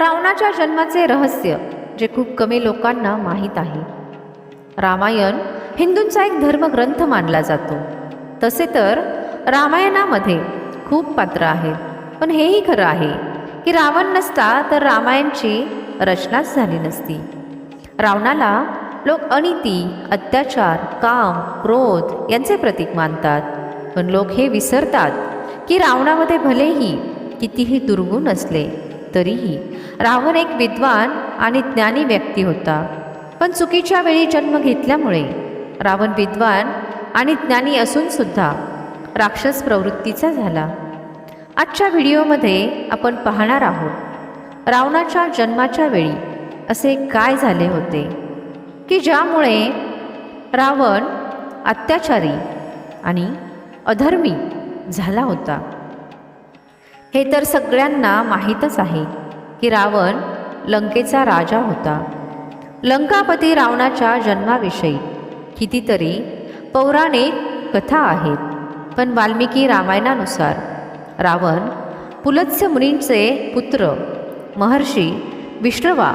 रावणाच्या जन्माचे रहस्य जे खूप कमी लोकांना माहीत आहे. रामायण हिंदूंचा एक धर्मग्रंथ मानला जातो. तसे तर रामायणामध्ये खूप पात्र आहेत पण हेही खरं आहे की रावण नसता तर रामायणची रचनाच झाली नसती. रावणाला लोक अनिती अत्याचार काम क्रोध यांचे प्रतीक मानतात. पण लोक हे विसरतात की रावणामध्ये भलेही कितीही दुर्गुण असले तरीही रावण एक विद्वान आणि ज्ञानी व्यक्ती होता. पण चुकीच्या वेळी जन्म घेतल्यामुळे रावण विद्वान आणि ज्ञानी असूनसुद्धा राक्षस प्रवृत्तीचा झाला. आजच्या व्हिडिओमध्ये आपण पाहणार आहोत रावणाच्या जन्माच्या वेळी असे काय झाले होते की ज्यामुळे रावण अत्याचारी आणि अधर्मी झाला होता. हे तर सगळ्यांना माहीतच आहे की रावण लंकेचा राजा होता. लंकापती रावणाच्या जन्माविषयी कितीतरी पौराणिक कथा आहेत पण वाल्मिकी रामायणानुसार रावण पुलत्स्य मुनींचे पुत्र महर्षी विष्णवा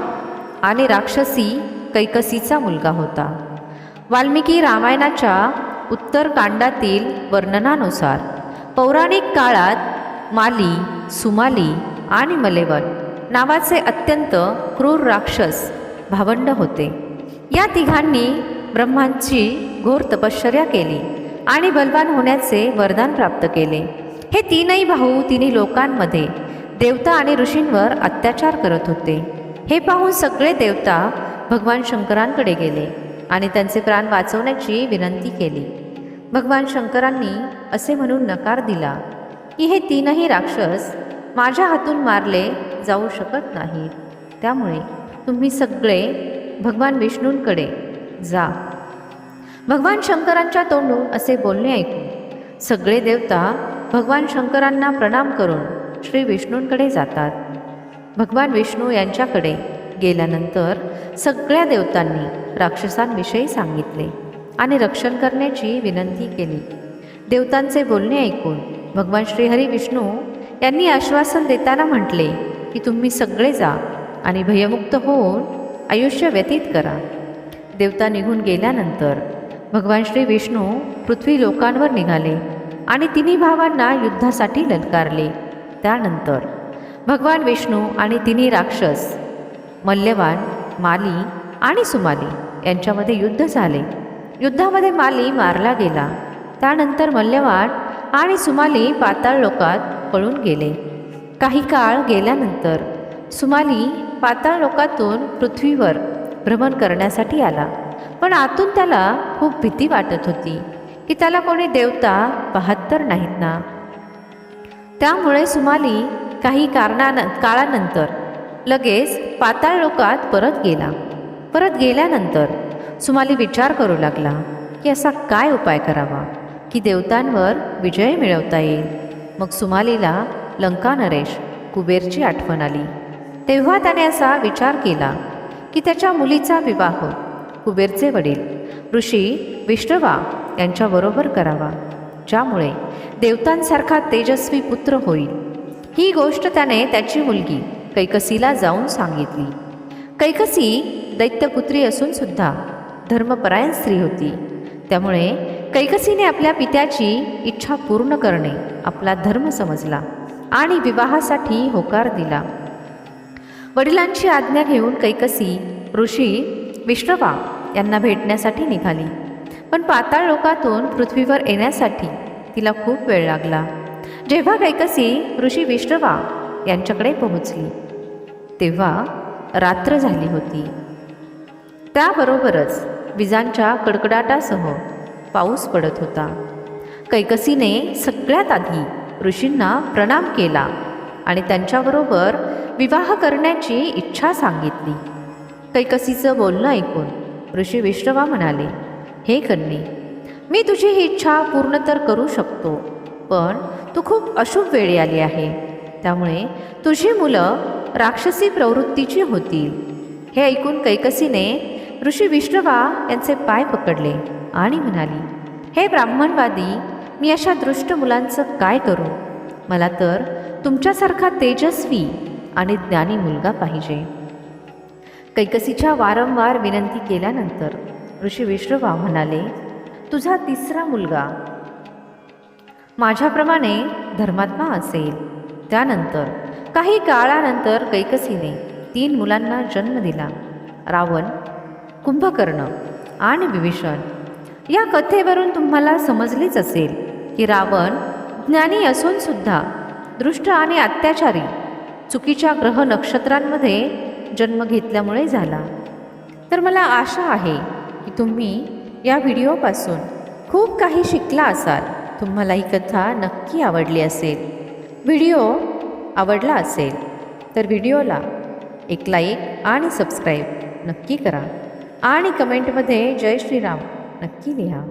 आणि राक्षसी कैकसीचा मुलगा होता. वाल्मिकी रामायणाच्या उत्तरकांडातील वर्णनानुसार पौराणिक काळात माली सुमाली आणि मलेवन नावाचे अत्यंत क्रूर राक्षस भावंड होते. या तिघांनी ब्रह्मांची घोर तपश्चर्या केली आणि बलवान होण्याचे वरदान प्राप्त केले. हे तीनही भाऊ तिन्ही लोकांमध्ये देवता आणि ऋषींवर अत्याचार करत होते. हे पाहून सगळे देवता भगवान शंकरांकडे गेले आणि त्यांचे प्राण वाचवण्याची विनंती केली. भगवान शंकरांनी असे म्हणून नकार दिला की हे तीनही राक्षस माझ्या हातून मारले जाऊ शकत नाहीत. त्यामुळे तुम्ही सगळे भगवान विष्णूंकडे जा. भगवान शंकरांच्या तोंडून असे बोलणे ऐकून सगळे देवता भगवान शंकरांना प्रणाम करून श्री विष्णूंकडे जातात. भगवान विष्णू यांच्याकडे गेल्यानंतर सगळ्या देवतांनी राक्षसांविषयी सांगितले आणि रक्षण करण्याची विनंती केली. देवतांचे बोलणे ऐकून भगवान श्रीहरी विष्णू यांनी आश्वासन देताना म्हटले की तुम्ही सगळे जा आणि भयमुक्त होऊन आयुष्य व्यतीत करा. देवता निघून गेल्यानंतर भगवान श्री विष्णू पृथ्वी लोकांवर निघाले आणि तिन्ही भावांना युद्धासाठी ललकारले. त्यानंतर भगवान विष्णू आणि तिन्ही राक्षस मल्यवान माली आणि सुमाली यांच्यामध्ये युद्ध झाले. युद्धामध्ये माली मारला गेला. त्यानंतर मल्यवान आणि सुमाली पाताळ लोकात पळून गेले. काही काळ गेल्यानंतर सुमाली पाताळ लोकातून पृथ्वीवर भ्रमण करण्यासाठी आला. पण आतून त्याला खूप भीती वाटत होती की त्याला कोणी देवता पाहत तर नाहीत ना. त्यामुळे सुमाली काही कारणान काळानंतर लगेच पाताळ लोकात परत गेला. परत गेल्यानंतर सुमाली विचार करू लागला की असा काय उपाय करावा? की देवतांवर विजय मिळवता येईल. मग सुमालीला लंका नरेश कुबेरची आठवण आली. तेव्हा त्याने असा विचार केला की त्याच्या मुलीचा विवाह कुबेरचे वडील ऋषी विष्णवा यांच्याबरोबर करावा. ज्यामुळे देवतांसारखा तेजस्वी पुत्र होईल. ही गोष्ट त्याने त्याची मुलगी कैकसीला जाऊन सांगितली. कैकसी दैत्यपुत्री असूनसुद्धा धर्मपरायण स्त्री होती. त्यामुळे कैकसीने आपल्या पित्याची इच्छा पूर्ण करणे आपला धर्म समजला आणि विवाहासाठी होकार दिला. वडिलांची आज्ञा घेऊन कैकसी ऋषी विष्णवा यांना भेटण्यासाठी निघाली. पण पाताळ लोकातून पृथ्वीवर येण्यासाठी तिला खूप वेळ लागला. जेव्हा कैकसी ऋषी विष्णवा यांच्याकडे पोहोचली तेव्हा रात्र झाली होती. त्याबरोबरच विजांच्या कडकडाटासह पाऊस पडत होता. कैकसीने सगळ्यात आधी ऋषींना प्रणाम केला आणि त्यांच्याबरोबर विवाह करण्याची इच्छा सांगितली. कैकसीचं बोलणं ऐकून ऋषी विष्णवा म्हणाले हे कन्ये मी तुझी ही इच्छा पूर्ण तर करू शकतो पण तू खूप अशुभ वेळी आली आहे. त्यामुळे तुझी मुलं राक्षसी प्रवृत्तीची होतील. हे ऐकून कैकसीने ऋषी विष्णवा यांचे पाय पकडले आणि म्हणाली हे ब्राह्मणवादी मी अशा दृष्ट मुलांचं काय करू? मला तर तुमच्यासारखा तेजस्वी आणि ज्ञानी मुलगा पाहिजे. कैकसीच्या वारंवार विनंती केल्यानंतर ऋषी विष्णवा म्हणाले तुझा तिसरा मुलगा माझ्याप्रमाणे धर्मात्मा असेल. त्यानंतर काही काळानंतर कैकसीने तीन मुलांना जन्म दिला. रावण कुंभकर्ण आणि विभीषण. या कथेवरून तुम्हाला समजलीच असेल की रावण ज्ञानी असून सुद्धा दृष्ट आणि अत्याचारी चुकीच्या ग्रह नक्षत्रांमध्ये जन्म घेतल्यामुळे झाला. तर मला आशा आहे की तुम्ही या व्हिडिओपासून खूप काही शिकला असाल. तुम्हाला ही कथा नक्की आवडली असेल. व्हिडिओ आवडला असेल तर व्हिडिओला एक लाईक आणि सबस्क्राईब नक्की करा. आणि कमेंटमध्ये जय श्रीराम. नक्की लिहा.